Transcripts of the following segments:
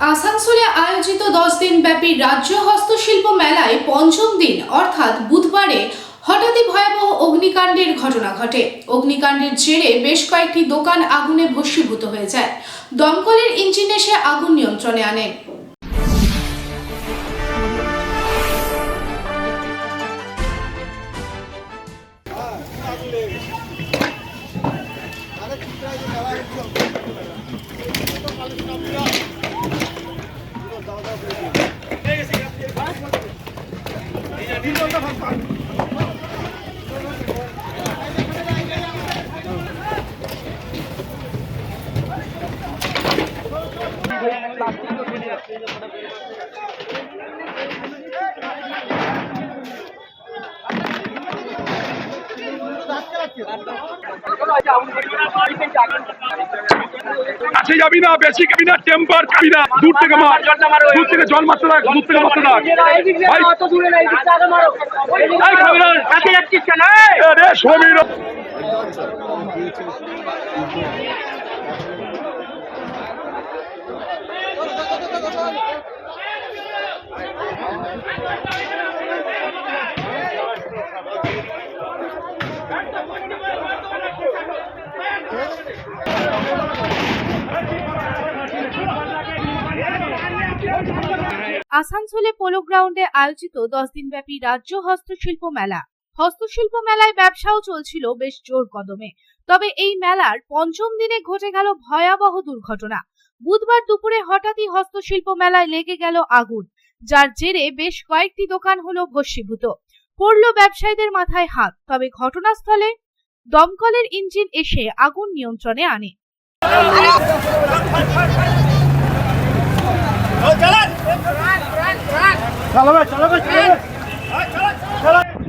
আসানসোলে আয়োজিত দশ দিন ব্যাপী রাজ্য হস্তশিল্প মেলায় পঞ্চম দিন, অর্থাৎ বুধবারে, হঠাৎই ভয়াবহ অগ্নিকাণ্ডের ঘটনা ঘটে। অগ্নিকাণ্ডের জেরে বেশ কয়েকটি দোকান আগুনে ভস্মীভূত হয়ে যায়। দমকলের ইঞ্জিন এসে আগুন নিয়ন্ত্রণে আনে। কাছে যাবি না, বেশি খাবি না টেম্পার খাবি না। দূর থেকে মার। দূর থেকে জল মারতে থাক, দূর থেকে মারতে থাক। ভাই। এই খাবি না। আসানসোলে পোলো গ্রাউন্ডে আয়োজিত দশ দিনব্যাপী রাজ্য হস্তশিল্প মেলা। হস্তশিল্প মেলায় ব্যবসাও চলছিল বেশ জোর কদমে। তবে এই মেলার পঞ্চম দিনে ঘটে গেল ভয়াবহ দুর্ঘটনা। বুধবার দুপুরে হঠাৎই হস্তশিল্প মেলায় লেগে গেল আগুন, যার জেরে বেশ কয়েকটি দোকান হলো ভস্মীভূত। পড়ল ব্যবসায়ীদের মাথায় হাত, তবে ঘটনাস্থলে দমকলের ইঞ্জিন এসে আগুন নিয়ন্ত্রণে আনে। চালাবে চালাবে চালাবে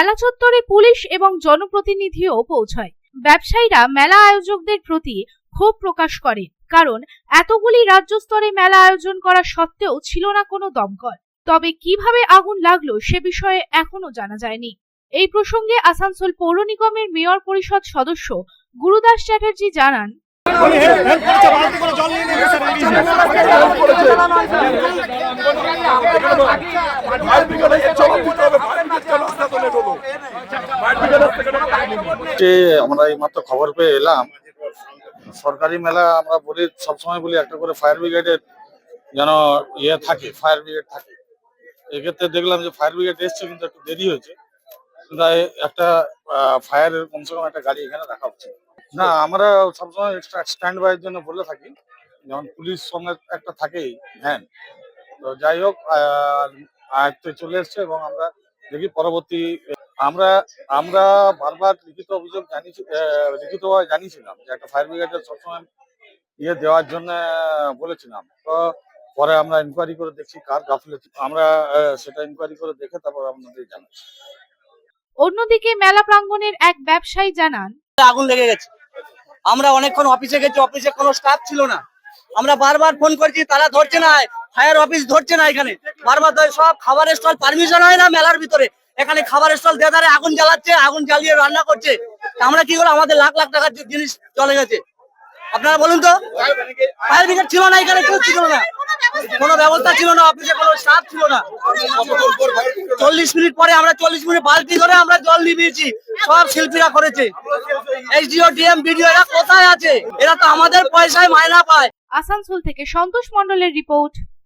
মেলা চত্বরে পুলিশ এবং জনপ্রতিনিধিও পৌঁছায়। ব্যবসায়ীরা মেলা আয়োজকদের প্রতি ক্ষোভ প্রকাশ করে, কারণ এতগুলি রাজ্য স্তরে মেলা আয়োজন করা সত্ত্বেও ছিল না কোনো দমকল। তবে কীভাবে আগুন লাগল সে বিষয়ে এখনও জানা যায়নি। এই প্রসঙ্গে আসানসোল পৌর নিগমের মেয়র পরিষদ সদস্য গুরুদাস চ্যাটার্জি জানান ফায়ার আমরা এই মাত্র খবর পেয়ে এলাম, সরকারি মেলা আমরা বলি, সবসময় বলি একটা করে ফায়ার ব্রিগেডের যেন ইয়ে থাকে ফায়ার ব্রিগেড থাকে। এক্ষেত্রে দেখলাম যে ফায়ার ব্রিগেড এসছে কিন্তু একটু দেরি হয়েছে। তাই একটা ফায়ারের কমসে কম একটা গাড়ি এখানে রাখা হচ্ছে না, আমরা সবসময় এক্সট্রা স্ট্যান্ড বাইয়ের জন্য বলে থাকি। যেমন পুলিশ সঙ্গে একটা থাকেই, ভ্যান। তো যাই হোক আয়ত্তে চলে এসছে এবং আমরা দেখি পরবর্তী আমরা আমরা বারবার লিখিত অভিযোগ জানিয়েছি আহ, লিখিতভাবে জানিয়েছিলাম যে একটা ফায়ার ব্রিগেডের সবসময় ইয়ে দেওয়ার জন্য আহ, বলেছিলাম। তো পরে আমরা ইনকোয়ারি করে দেখছি কার গাফিলতি আমরা আহ, সেটা ইনকোয়ারি করে দেখে তারপর আপনাদের জানাচ্ছি অন্যদিকে মেলা প্রাঙ্গণের এক ব্যবসায়ী জানান আগুন লেগে গেছে। আমরা অনেকক্ষণ অফিসে গেছি অফিসে কোনো স্টাফ ছিল না। আমরা বারবার ফোন করছি তারা ধরছে না ফায়ার অফিস ধরছে না এখানে। বারবার সব খাবারের স্টল পারমিশন হয় না মেলার ভিতরে। এখানে খাবারের স্টল দিয়ে ধারে আগুন জ্বালাচ্ছে, আগুন জ্বালিয়ে রান্না করছে। আমরা কি করব আমাদের লাখ লাখ টাকার জিনিস চলে গেছে। আপনারা বলুন তো, ফায়ার ব্রিগেড ছিল না এখানে, কেউ ছিল না। কোনো ব্যবস্থা ছিল না, অফিসে কোনো স্টাফ ছিল না। চল্লিশ মিনিট পরে আমরা চল্লিশ মিনিট বালতি ধরে আমরা জল নিভিয়েছি, সব শিল্পীরা করেছে। এইচডিও, ডিএম, বিডিও, এরা কোথায় আছে? এরা তো আমাদের পয়সায় মায়না পায়। আসানসোল থেকে সন্তোষ মণ্ডলের রিপোর্ট।